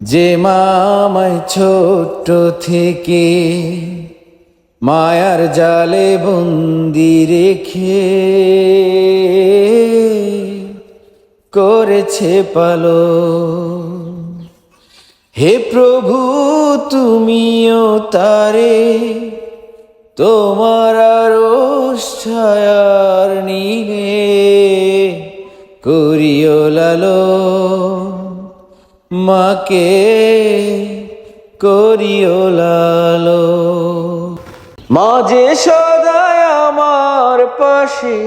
যে মামায় ছোট্ট থেকে মায়ার জালে বন্দি রেখে করেছে পালো হে প্রভু, তুমিও তারে তোমার ছায়ার নীলে করিও লালো মাকে করিও লালো। মাঝে সদায় আমার পাশে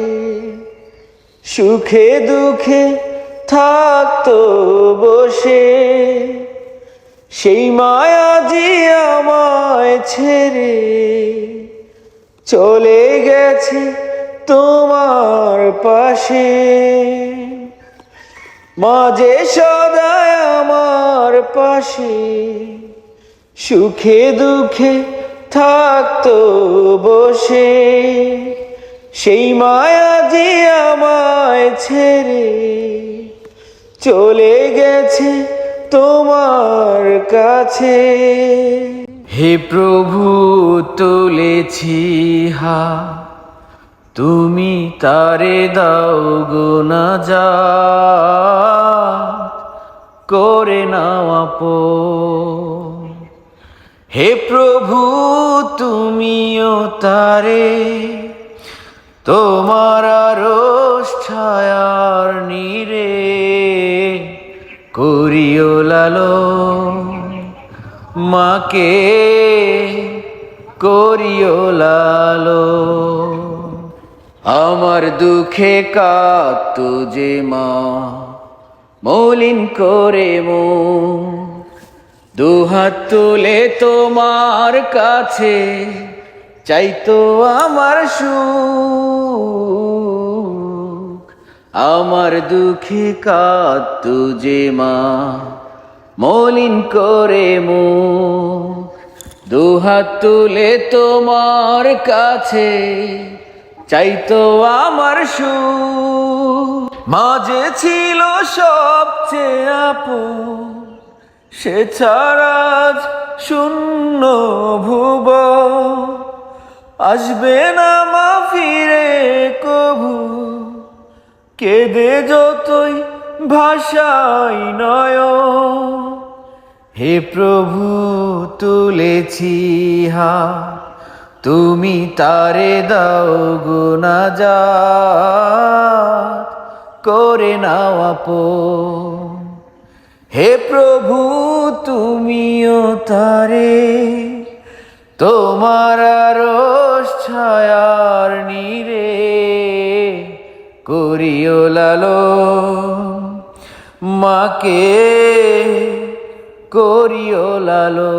সুখে দুঃখে থাকতো বসে। সেই মায়া যে আমায় ছেড়ে চলে গেছে তোমার পাশে। মাঝে সদায় আমার পাশে, সুখে দুঃখে থাকতো বসে। সেই মায়া যে আমায় ছেড়ে চলে গেছে তোমার কাছে। হে প্রভু, তুলেছি হা, তুমি তারে দাও গো না যা। করে নাও আপন হে প্রভু, তুমিও তারে। তোমার আরশ ছায়ার নীরে করিও লালো মাকে করিও লালো আমার দুঃখে কাঁদতো যে মা। মলিন করে মো। দুহাত তুলে তোমার কাছে চাইতো আমার সুখ। আমার দুঃখে কাঁদতো যে মা, মলিন করে মো। দুহাত তুলে তোমার কাছে চাইতো আমার সু মাঝে ছিল সবচেয়ে আপন, সে ছাড়া শূন্য ভুব আসবে না মা ফিরে কভু কেঁদে যতই ভাষাই নয় হে প্রভু, তুলেছি হা তুমি তারে দাও গুনা যা করে নাও আপন। হে প্রভু, তুমিও তারে, তোমার আরশ ছায়ার নীরে করিও লালো মাকে করিও লালো